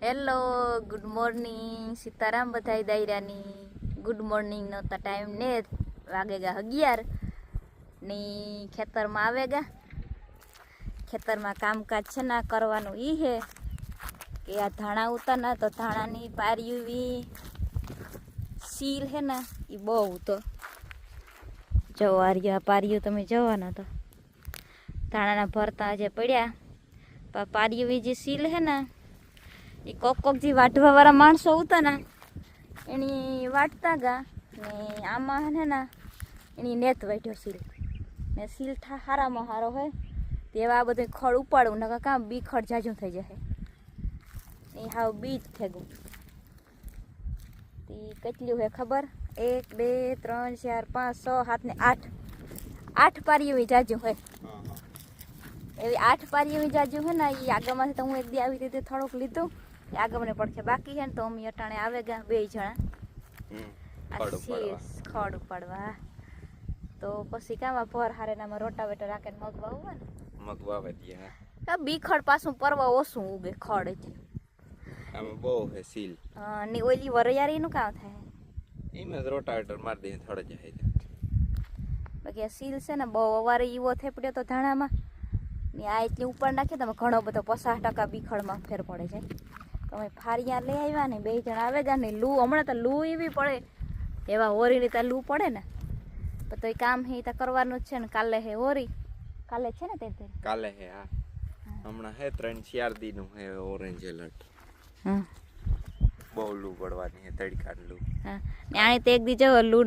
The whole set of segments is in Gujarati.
ગુડ મોર્નિંગ સીતારામ બધાય દાયરાની. ગુડ મોર્નિંગનો તો ટાઈમ ને વાગેગા અગિયાર. ની ખેતરમાં આવેગા ખેતરમાં કામકાજ છે ને કરવાનું એ હે કે આ ધાણા ઉતારના તો ધાણાની પાર્યુવી સીલ હે ને એ બહુ તો જવાર્યું આ પાર્યું તમે જવાના તો. ધાણાના ભરતા જે પડ્યા પણ પાર્યુવી જે સીલ હે ને એ કોક કોક જે વાટવા વાળા માણસો હતા ને એની વાટતા ગા ને આમાં હે ને એની નેત વાટ્યો સીલ. ને સીલ થા હારામાં હારો હોય તેવા આ બધું ખડ ઉપાડવું ને કાં બી ખડ જાજું થઈ જાય એ હાવ બીજ થેગું. તે કેટલું હે ખબર? એક બે ત્રણ ચાર પાંચ છ સાત ને આઠ. આઠ પારી એવી જાજુ હોય એવી આઠ પારી એવી જાજું હોય ને એ આગળમાંથી તો હું એક દી આવી રીતે થોડોક લીધું. આગમને પડખે બાકી છે ને તો અમે અટાણે આવે ગયા બે જણા. ખડ ઉપાડવા. તો પછી કામાં ભર હારે નામાં રોટાવેટર રાખે મગવા હોય ને? મગ વાવે ત્યાં બીખડ પાછું પરવા ઓછું ઉગે ખડ એટલે આમાં બહુ હે સીલ. અ, ને ઓલી વરિયાળીનું કામ થાય? એમાં રોટાવેટર મારી દે થડ જાય. બાકી આ સીલ છે ને બહુ અવારે ઈવો થેપડ્યો તો ધાણામાં. ને આ એટલી ઉપર નાખીએ તમે ઘણો બધો પચાસ ટકા બીખડમાં ફેર પડે છે. તો અમે ફારિયા લઈ આવ્યા ને બે જણા આવે ગયા ને લૂ હમણાં તો લૂ એવી પડે. એવા હોરીની ત્યાં લૂ પડે ને. તો એ કામ હે તો કરવાનું જ છે ને. કાલે હે હોરી. કાલે છે ને તે કાલે હે હા. હમણાં હે ત્રણ ચાર દી નું હે ઓરેન્જ એલર્ટ હા. બહુ લૂ પડવાની હે તડકા લૂ. હા. ને તો એક દી જો લૂ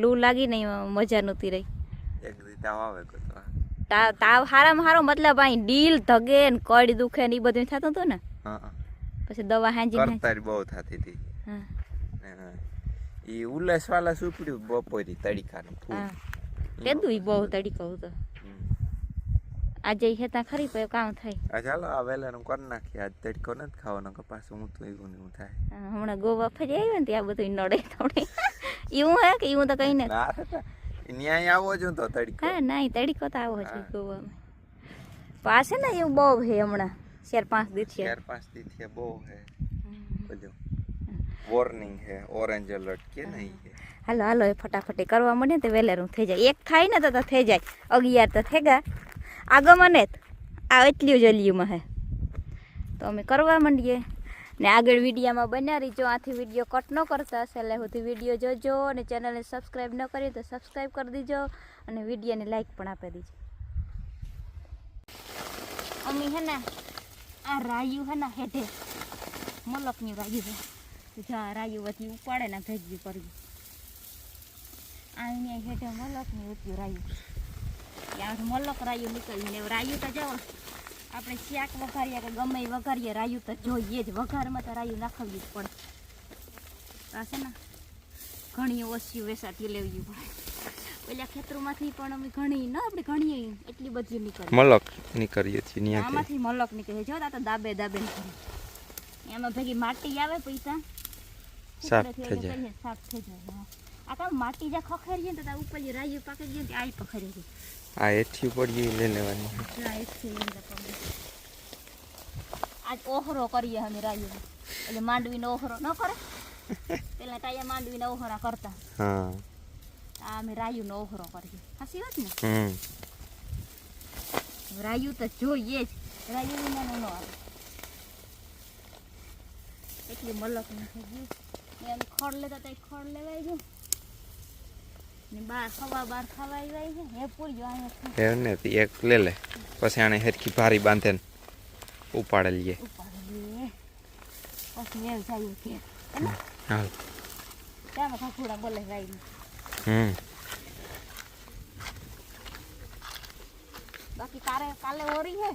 લૂ લાગી ને મજા નહોતી રહી. એક દી તાવ આવે તો તાવ હારામાં હારો મતલબ અહીં ડીલ ધગે ને કડી દુખે ને એ બધું થતું હતું ને. હા. પછી દવા હાંજી કરતારી બહુ થતી હતી. ઈ ઉલ્લાસ વાલા સુપડ્યું બપોરી તડકા નું કેદું ઈ બહુ તડીકો હતો? આજે હેતા ખરી પછી કામ થાય. આ ચાલો આ વેલાનું કરી નાખી આજ તડકો નથી ખાવાનો કે પાછું હું તો એવું નહીં થાય. હમણાં ગોવા ફરી આવ્યો ને ત્યાં બધું નડે થોડી એવું હે કે એવું તો કઈ નથી ના ન્યાય આવો જ તો તડકો. હા ના તડકો તો આવો છે હા. ગોવામાં. પાસે ને એવું બહુ હે હમણાં. ચાર પાંચ દિવસ છે ચાર પાંચ દી થયા બહુ હે. બધું. વોર્નિંગ હે ઓરેન્જ એલર્ટ કે નહીં હે. હાલો હાલો એ ફટાફટી કરવા મને તો વહેલારું થઈ જાય. એક થાય ને તો તો થઈ જાય. અગિયાર તો થઈ ગયા આગો ને આ એટલી જલ્યુમાં હે. તો અમે કરવા માંડીએ. ને આગળ વિડીયોમાં બન્યા રહીજો. આથી વીડિયો કટ ન કરતા છેલ્લે સુધી વીડિયો જોજો અને ચેનલને સબસ્ક્રાઈબ ન કરી તો સબસ્ક્રાઈબ કરી દીજો અને વિડીયોને લાઈક પણ આપી દીજો. અમે હે ને આ રાયું હે ને હેઠે. મલકની રાયું છે જો આ રાયું બધી ઉપાડે ને ભેગી કરવી. અહીંયા હેઠે મલકની ઉત્યું રાયું. ત્યાં મલક રાયું નીકળીને રાયું તો જાઓ આપણે શાક વઘારીએ કે ગમે વઘારીએ, રાયું તો જોઈએ જ. વઘારમાં તો રાયું નાખવી જ પડે. તો આ છે ને ઘણી ઓછી વેસાતી લેવી પડે. પેલા ખેતરોમાંથી પણ અમે ઘણી ન આપણે ઘણી એટલી બધી નીકળી. મલક નીકળીએ છીએ ત્યાંથી આમાંથી મલક નીકળે જો તો દાબે દાબે નીકળે. એમાં ભેગી માટી આવે પૈસા. સાફ થઈ જાય. સાફ થઈ જાય આ કામ માટી જ્યાં ખખેરીએ તો ત્યાં ઉપર જે રાયું પાકી ગયું ને આ પખરી છે. આ એથી પડી લઈ લેવાની. તો. આજ ઓહરો કરીએ અમે રાયું એટલે માંડવીનો ઓહરો ન કરે. પેલા તાયા માંડવીના ઓહરા કરતા. હા. અમે રાયુનો ઓહરો કરીએ સાચી વાત ને? રાયુ તો જોઈએ જ. રાયુ વિના ન આવે. એટલી મલક નથી એમ ખડ લેતા ત્યાં ખડ લેવાય ગયું ને બાર ખવા બાર ખાવા આવ્યા છે. હે અહીંયા એવું ને એક લે લે. પછી આને હેરખી ભારી બાંધે ને ઉપાડે લઈએ. પછી એમ જાય કે હાલ. ત્યાં ખખુડા બોલે રાઈ હમ બાકી તારે કાલે હોરી હે?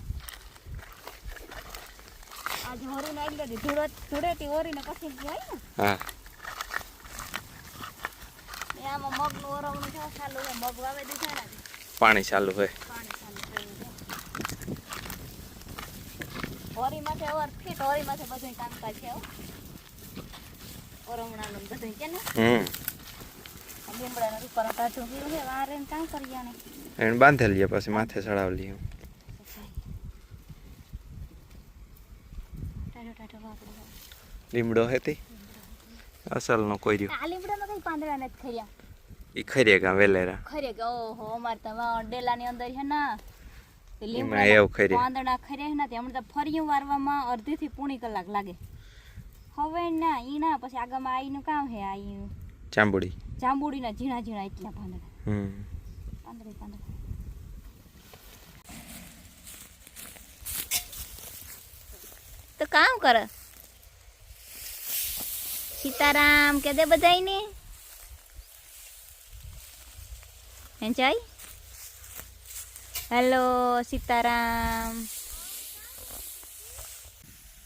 આજે હોરી ને આવી ગઈ ધૂળે ધૂળેટી ઓરી ને પછી જાય ને. હા. ને મગનું ઓરવણું છે ચાલુ હે મગ વાવે દીધા ને પાણી ચાલુ હે પાણી ચાલુ થયું હોરી માથે ઓર ફીટ ઓરી માથે બધું કામકાજ છે. ઓરવણાનું બધું છે ને? હમ. લીમડાનું ઉપર કાઢું વારે ને કરી જાણે એને બાંધે લઈએ પછી માથે ચડાવી લઈએ લીમડો હતી? અસલનો કોઈ રહ્યો આ લીમડામાં કઈ પાંદડા નથી ખર્યા? એ ખરી ગા વેલેરા? ખરે કે? ઓહો અમાર તો વા ડેલાની અંદર છે ને. એવું ખરી. પાંદડા ખરે છે ને તે હમણાં તો ફરિયું વારવામાં અડધી થી પૂણી કલાક લાગે. હવે ના ઈ ના પછી આગળમાં આઈનું કામ હે આઈનું. ચાંબુડી. જાંબુડીના ઝીણા ઝીણા એટલા પાંદડા. હમ. પાંદડે પાંદડા. તો કામ કર. સીતારામ કે દે બધાયને? એન્જોય? હેલો સીતારામ.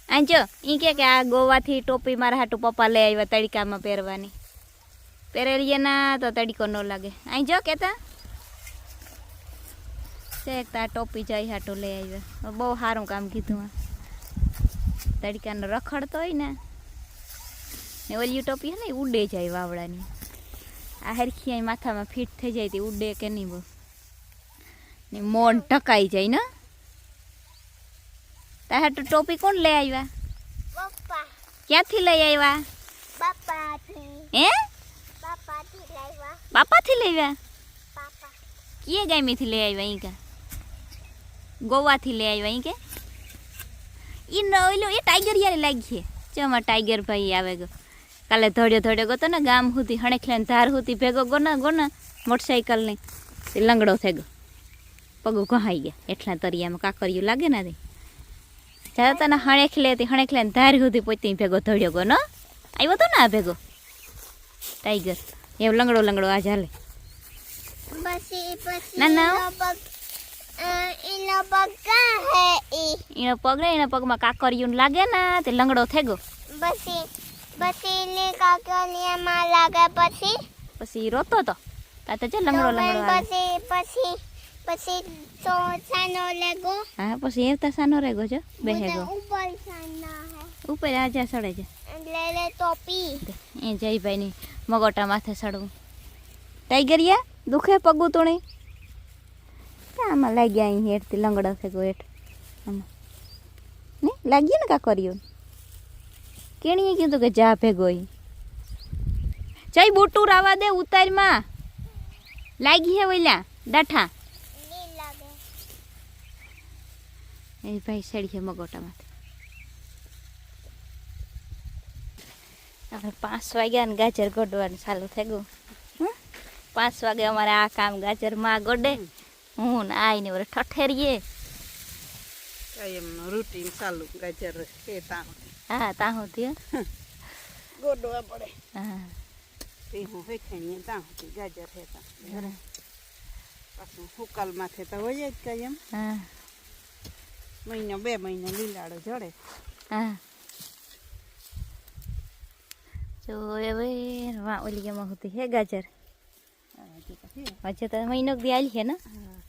આંજો ઈ કે કે આ ગોવાથી ટોપી મારા હાટુ પપ્પા લઈ આવ્યા તડકામાં પહેરવાની. પહેરેલીએ ના તો તડકો ન લાગે અહીં જો કેતા શેક તા ટોપી જાય હાટો લઈ આવ્યા બહુ સારું કામ કીધું આ તડકાનો રખડતો હોય ને ને ઓલી ટોપી હે ને ઉડે જાય વાવડાની આ હરખી અહીં માથામાં ફિટ થઈ જાય તે ઉડે કે નહીં બહુ ને મોન ટકાઈ જાય ને તાર હાટો ટોપી કોણ લઈ આવ્યા ક્યાંથી લઈ આવ્યા હે બાપાથી લઈ આવ્યા? કીએ ગામીથી લઈ આવ્યા અહીં કા? ગોવાથી લઈ આવ્યા અહીં કે? ઈ ન ઓલો એ ટાઈગર યારે લાગીએ જો ચમાં ટાઈગર ભાઈ આવે ગયો. કાલે ધડ્યો ધડ્યો ગયો ને ગામ સુધી હણેખલે ધાર સુધી ભેગો ગોના ગોના મોટરસાઇકલની. તે લંગડો થઈ ગયો. પગું ઘહાઈ ગયા. એટલા તરિયામાં કાકરિયું લાગે ને જ્યારે તને હણેખલે તે હણેખલે ધાર સુધી પોતે ભેગો ધોડ્યો ગયો ન આવ્યો તો ને આ ભેગો. ટાઈગર એવો લંગડો લંગડો આ ચાલે. ના, ના. એનો પગ એનો પગ કાં હે ઈ? એનો પગ ને એના પગમાં કાકરિયું લાગે ને તે લંગડો થઈ ગયો. પછી પછી એને કાકરિયામાં લાગે પછી? પછી રોતો તો. આ તો જે લંગડો લંગડો મેં પછી પછી પછી તો સાનો લેગો હા પછી એવતા સાનો રેગો છો બેહે બધા ગો ઉપર સાના હે. ઉપર આજા સડે છે. લે લે ટોપી. એ જયભાઈ ની મગોટા માથે સડવું ટાઈગરિયા દુખે પગું તોણે આમાં લાગ્યા અહીં હેઠથી લંગડો થયો હેઠ. આમાં. ને? લાગ્યું ને કાકરિયું કેણીએ કીધું કે જા ભેગો ઈ. જય બુટુ રાવા દે ઉતારમાં. લાગી હે ઓલા દાઠા. ની લાગે. એ ભાઈ સડીએ મગોટામાંથી હવે પાંચ વાગ્યા ને ગાજર ગોડવાનું ચાલુ થઈ ગયું? પાંચ વાગે અમારે આ કામ ગાજરમાં ગોડે હું ને આઈને વરે ઠઠેરીએ. એમનું રૂટીન ચાલુ ગાજર એ તાહું હા તાહું સુધી ગોડવા પડે. હા. હું હેખણીએ તાં ગાજર છે તાં પાછું હુકલ માથે તો હોય જ કાયમ હા. મહિનો બે મહિનો લીલાડો જડે. હા. જો હવે ઓલી એમાં હોતી હે ગાજર. હજી તો છે. તો મહિનો દી આલી હે ને? હા.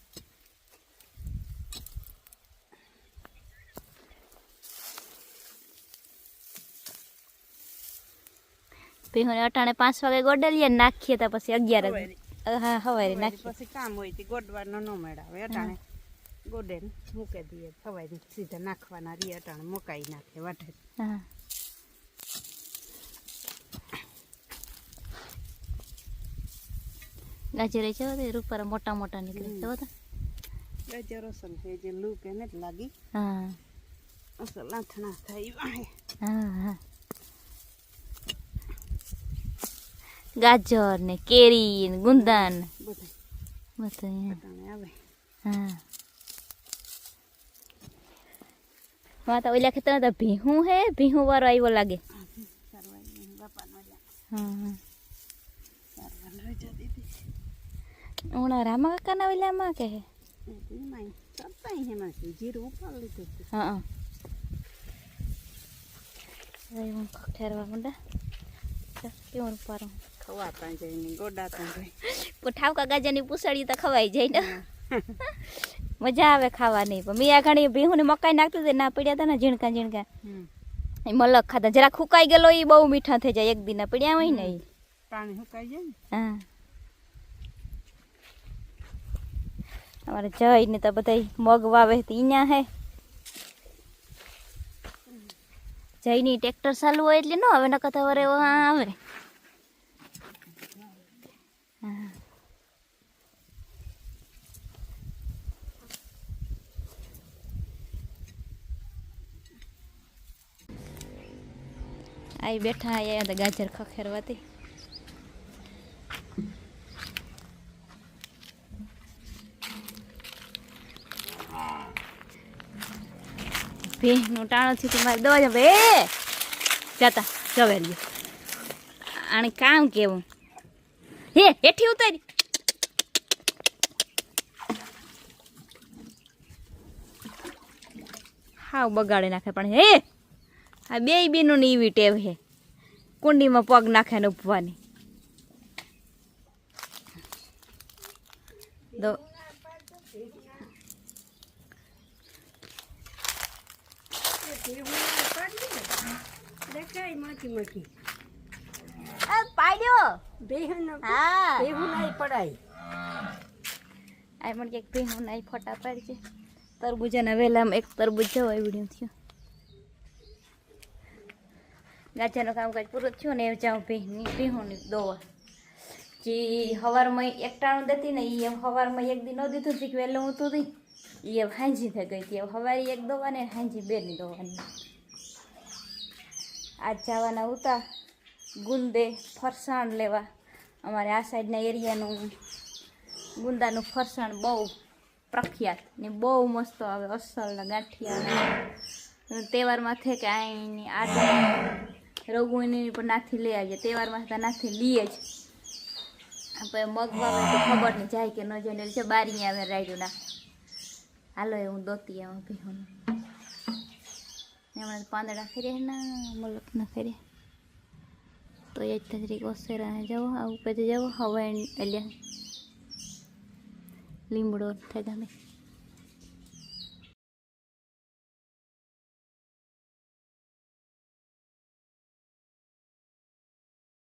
ભીહોને અટાણે પાંચ વાગે ગોડલીએ નાખીએ તો પછી અગિયાર. હા હવારે નાખી નાખીએ. પછી કામ હોય તે ગોડવાનો ન મેળાવે અટાણે ગોડે મૂકી દઈએ સવારે સીધા નાખવાના રીએ અટાણે મુકાઈ નાખે વાટે હા. ગાજર છે તે રૂપારા મોટા મોટા નીકળે છે તો ગાજરો અસલ છે જે લૂ કે ને લાગી. હા. અસલ લાથણા થાય વાહે. હા હા. ગાજર ને કેરી ને ગુંદન બધા આવે. હા. હા તો ઓલા ખેતર તો ભીહું હે ભીહું વાળો આવ્યો લાગે. હા હા. હમણાં રામા કાકાના ઓલામાં કે હે. હા ઠેરવા માંડા કેવું પારું જાય ને ગોડાતા જાય ઠાવકા ગાજાની પૂસળી તો ખવાઈ જાય ને મજા આવે ખાવાની પણ મેં આ ઘણી ભીહું મકાઈ નાખતી હતી ના પડ્યા હતા ને ઝીણકા ઝીણકા એ મલક ખાતા જરા ખુકાઈ ગયેલો એ બહુ મીઠા થઈ જાય એક દીના પડ્યા હોય ને. પાણી સુકાઈ જાય ને હા અમારે જઈને તો બધા મગ વાવે તો ઈના હે. જઈની ટ્રેક્ટર ચાલુ હોય એટલે ન આવે, નકર તો વરે આવે. આઈ બેઠા અહીંયા ગાજર ખખેરવાતી ભેંનું ટાણું છે તમારે દવા જાવ એ! જતા, જવે રહ્યો આને કામ કેવું? હે, હેઠી ઉતારી. હાવ બગાડી નાખે પણ હે. આ બે બેનું ને એવી ટેવ હે. કુંડીમાં પગ નાખે ને ઉપવાની. દો માંથી. માંથી પાડ્યો? બેહન હા. બેહું નહીં પડાય. આ મને કે ભીનું નાઈ ફોટા પાડજે. છે તરબૂજાના વેલામાં એક તરબૂજ જવા એવડ્યું થયું. ગાજરનું કામકાજ પૂરું થયું ને એ જાઉં ભીની ભીહુંની દોવા. જે સવારમાં એકટાણું દેતી ને એ સવારમાં એક દી ન દીધું હતી કે વહેલું હું તું દી એ હાંજી થઈ ગઈ હતી. હવે સવારે એક દોવા ને હાંજી બેની દોવાની. આજ જવાના ઉતા ગુંદે ફરસાણ લેવા. અમારે આ સાઈડના એરિયાનું ગુંદાનું ફરસાણ બહુ પ્રખ્યાત ને બહુ મસ્ત આવે અસલના ગાંઠિયા તહેવારમાં છે કે અહીંની આ રઘુની પણ નાથી લઈ આવીએ. તહેવારમાં તો નાથી લઈએ જ. આપણે મગ તો ખબર નહીં જાય કે ન જાય ને છે બારી આવે રાયડું ના હાલો એ હું દોતી આવું ભીહું. હમણાં પાંદડા ફેર્યા ના મલક ના ફેર્યા તો એ જ તરીકે ઓસેરા જાઓ આવું પછી જાઓ હવા એટલે લીમડો થાય તમે